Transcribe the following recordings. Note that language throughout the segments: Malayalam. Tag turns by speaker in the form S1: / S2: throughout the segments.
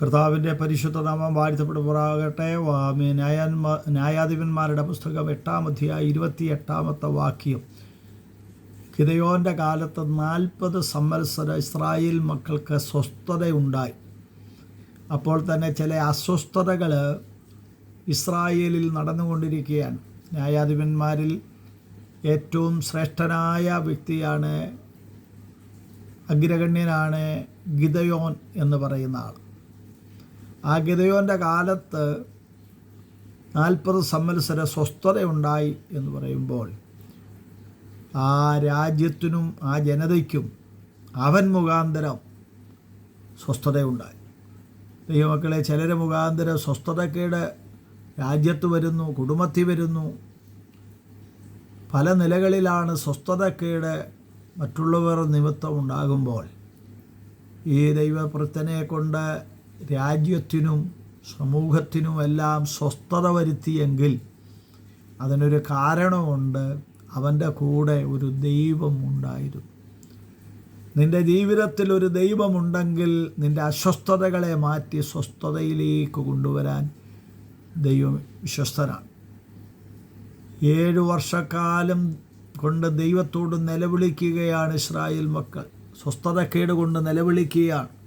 S1: കർത്താവിന്റെ പരിശുദ്ധ നാമം വാഴ്ത്തപ്പെടുമാറാകട്ടെ ന്യായാന്മാ ന്യായാധിപന്മാരുടെ പുസ്തകം എട്ടാം അധ്യായ ഇരുപത്തി എട്ടാമത്തെ വാക്യം. കിതയോന്റെ കാലത്ത് നാൽപ്പത് സംവത്സര ഇസ്രായേൽ മക്കൾക്ക് സ്വസ്ഥതയുണ്ടായി. അപ്പോൾ തന്നെ ചില അസ്വസ്ഥതകൾ ഇസ്രായേലിൽ നടന്നുകൊണ്ടിരിക്കുകയാണ്. ന്യായാധിപന്മാരിൽ ഏറ്റവും ശ്രേഷ്ഠനായ വ്യക്തിയാണ് അഗ്രഗണ്യനാണ് ഗിതയോൻ എന്ന് പറയുന്ന ആൾ. ആ ഗിതയോന്റെ കാലത്ത് നാൽപ്പത് സംവത്സര സ്വസ്ഥതയുണ്ടായി എന്ന് പറയുമ്പോൾ ആ രാജ്യത്തിനും ആ ജനതയ്ക്കും അവൻ മുഖാന്തരം സ്വസ്ഥതയുണ്ടായി. ദൈവമക്കളെ ചിലരെ മുഖാന്തരം സ്വസ്ഥതക്കേട് രാജ്യത്ത് വരുന്നു കുടുംബത്തിൽ വരുന്നു. പല നിലകളിലാണ് സ്വസ്ഥതക്കേട് മറ്റുള്ളവർ നിമിത്തം ഉണ്ടാകുമ്പോൾ ഈ ദൈവപ്രത്തനെ കൊണ്ട് രാജ്യത്തിനും സമൂഹത്തിനുമെല്ലാം സ്വസ്ഥത വരുത്തിയെങ്കിൽ അതിനൊരു കാരണമുണ്ട്. അവന്റെ കൂടെ ഒരു ദൈവം ഉണ്ടായിരുന്നു. നിന്റെ ജീവിതത്തിൽ ഒരു ദൈവമുണ്ടെങ്കിൽ നിന്റെ അസ്വസ്ഥതകളെ മാറ്റി സ്വസ്ഥതയിലേക്ക് കൊണ്ടുവരാൻ ദൈവം വിശ്വസ്തനാണ്. ഏഴു വർഷക്കാലം കൊണ്ട് ദൈവത്തോട് നിലവിളിക്കുകയാണ് ഇസ്രായേൽ മക്കൾ. സ്വസ്ഥതക്കേട് കൊണ്ട് നിലവിളിക്കുകയാണ്.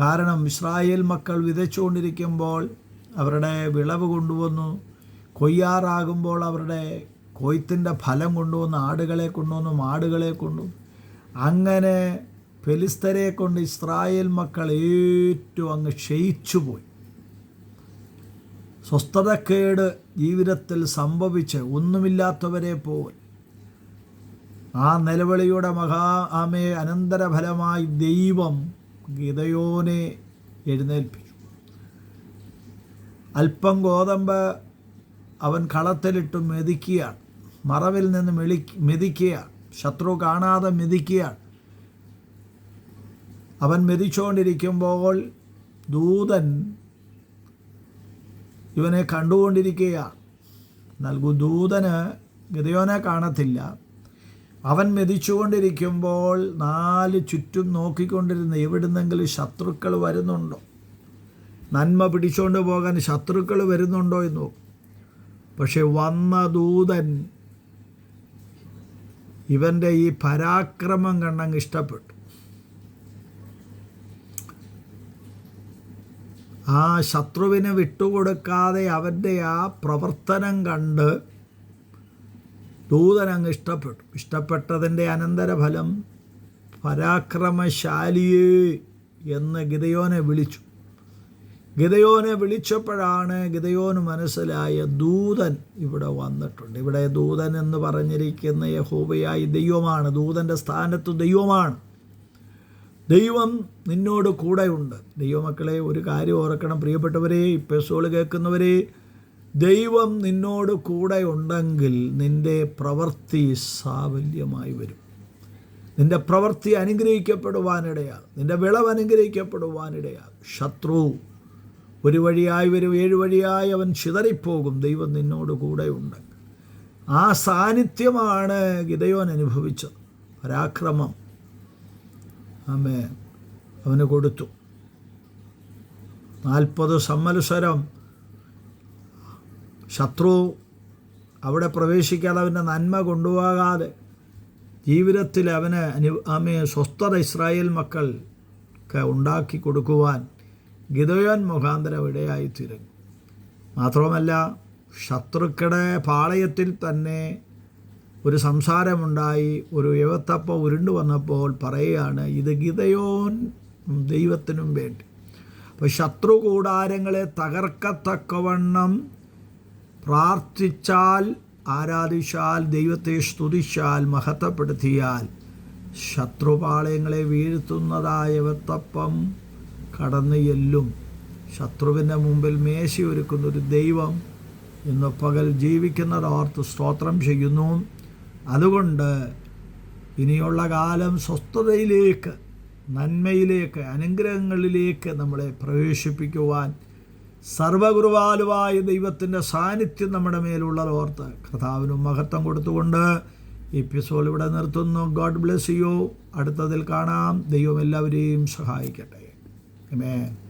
S1: കാരണം ഇസ്രായേൽ മക്കൾ വിതച്ചുകൊണ്ടിരിക്കുമ്പോൾ അവരുടെ വിളവ് കൊണ്ടുവന്നു. കൊയ്യാറാകുമ്പോൾ അവരുടെ കൊയ്ത്തിന്റെ ഫലം കൊണ്ടുവന്ന്. ആടുകളെ കൊണ്ടുവന്നു ആടുകളെ കൊണ്ടു. അങ്ങനെ ഫെലിസ്തരെ കൊണ്ട് ഇസ്രായേൽ മക്കൾ ഏറ്റവും അങ്ങ് ക്ഷയിച്ചുപോയി. സ്വസ്ഥതക്കേട് ജീവിതത്തിൽ സംഭവിച്ച് ഒന്നുമില്ലാത്തവരെ പോൽ ആ നിലവിളിയുടെ മഹാ ആമയെ അനന്തരഫലമായി ദൈവം ഗിതയോനെ എഴുന്നേൽപ്പിച്ചു. അല്പം ഗോതമ്പ് അവൻ കളത്തിലിട്ട് മെതിക്കുകയാണ്. മറവിൽ നിന്ന് മെളി മെതിക്കുകയാണ്. ശത്രു കാണാതെ മെതിക്കുകയാണ്. അവൻ മെതിച്ചുകൊണ്ടിരിക്കുമ്പോൾ ദൂതൻ ഇവനെ കണ്ടുകൊണ്ടിരിക്കുകയാണ്. നൽകു ദൂതന് ഗതയോനെ കാണത്തില്ല. അവൻ മെതിച്ചുകൊണ്ടിരിക്കുമ്പോൾ നാല് ചുറ്റും നോക്കിക്കൊണ്ടിരുന്ന എവിടുന്നെങ്കിലും ശത്രുക്കൾ വരുന്നുണ്ടോ? നന്മ പിടിച്ചുകൊണ്ട് പോകാൻ ശത്രുക്കൾ വരുന്നുണ്ടോ എന്ന് പക്ഷെ വന്ന ദൂതൻ ഇവന്റെ ഈ പരാക്രമം കണ്ടങ്ങ് ഇഷ്ടപ്പെട്ടു. ആ ശത്രുവിനെ വിട്ടുകൊടുക്കാതെ അവന്റെ ആ പ്രവർത്തനം കണ്ട് ദൂതൻ അങ്ങ് ഇഷ്ടപ്പെട്ടു. ഇഷ്ടപ്പെട്ടതിന്റെ അനന്തരഫലം പരാക്രമശാലിയേ എന്ന് ഗിതയോനെ വിളിച്ചു. ഗിതയോനെ വിളിച്ചപ്പോഴാണ് ഗിതയോന് മനസ്സിലായ ദൂതൻ ഇവിടെ വന്നിട്ടുണ്ട്. ഇവിടെ ദൂതൻ എന്ന് പറഞ്ഞിരിക്കുന്ന യഹോബയായി ദൈവമാണ്. ദൂതന്റെ സ്ഥാനത്ത് ദൈവമാണ്. ദൈവം നിന്നോട് കൂടെയുണ്ട്. ദൈവമക്കളെ ഒരു കാര്യം ഓർക്കണം. പ്രിയപ്പെട്ടവരെ ഇപ്പസോൾ കേൾക്കുന്നവരെ ദൈവം നിന്നോട് കൂടെ ഉണ്ടെങ്കിൽ നിന്റെ പ്രവൃത്തി സാഫല്യമായി വരും. നിന്റെ പ്രവൃത്തി അനുഗ്രഹിക്കപ്പെടുവാനിടയാകും നിന്റെ വിളവ് അനുഗ്രഹിക്കപ്പെടുവാനിടയാകും ശത്രു ഒരു വഴിയായി വരും ഏഴു വഴിയായി അവൻ ചിതറിപ്പോകും. ദൈവം നിന്നോട് കൂടെ ഉണ്ട്. ആ സാന്നിധ്യമാണ് ഗിതയോൻ അനുഭവിച്ചത്. പരാക്രമം. ആമേ അവന് കൊടുത്തു. നാൽപ്പത് സംവത്സരം ശത്രു അവിടെ പ്രവേശിക്കാതെ അവന്റെ നന്മ കൊണ്ടുപോകാതെ ജീവിതത്തിൽ അവന് അനു ആമയെ സ്വസ്ഥത ഇസ്രായേൽ മക്കൾക്ക് ഉണ്ടാക്കി കൊടുക്കുവാൻ ഗിതയോൻ മുഖാന്തരം ഇടയായിത്തീരും മാത്രവുമല്ല ശത്രുക്കളുടെ പാളയത്തിൽ തന്നെ ഒരു സംസാരമുണ്ടായി ഒരു യുവത്തപ്പ ഉരുണ്ടു വന്നപ്പോൾ പറയുകയാണ് ഇത് ഗിതയോൻ ദൈവത്തിനും വേണ്ടി. അപ്പോൾ ശത്രു കൂടാരങ്ങളെ തകർക്കത്തക്കവണ്ണം പ്രാർത്ഥിച്ചാൽ ആരാധിച്ചാൽ ദൈവത്തെ സ്തുതിച്ചാൽ മഹത്വപ്പെടുത്തിയാൽ ശത്രുപാളയങ്ങളെ വീഴ്ത്തുന്നതായ വെത്തപ്പം കടന്നു എല്ലും ശത്രുവിന്റെ മുമ്പിൽ മേശയൊരുക്കുന്നൊരു ദൈവം ഇന്ന് പകൽ ജീവിക്കുന്നത് ഓർത്ത് സ്തോത്രം ചെയ്യുന്നു. അതുകൊണ്ട് ഇനിയുള്ള കാലം സ്വസ്ഥതയിലേക്ക് നന്മയിലേക്ക് അനുഗ്രഹങ്ങളിലേക്ക് നമ്മളെ പ്രവേശിപ്പിക്കുവാൻ സർവകുറുവാലുവായ ദൈവത്തിന്റെ സാന്നിധ്യം നമ്മുടെ മേലുള്ളത് ഓർത്ത് കർത്താവിനും മഹത്വം കൊടുത്തുകൊണ്ട് എപ്പിസോഡ് ഇവിടെ നിർത്തുന്നു. God bless you. അടുത്തതിൽ കാണാം. ദൈവം എല്ലാവരെയും സഹായിക്കട്ടെ. Amen.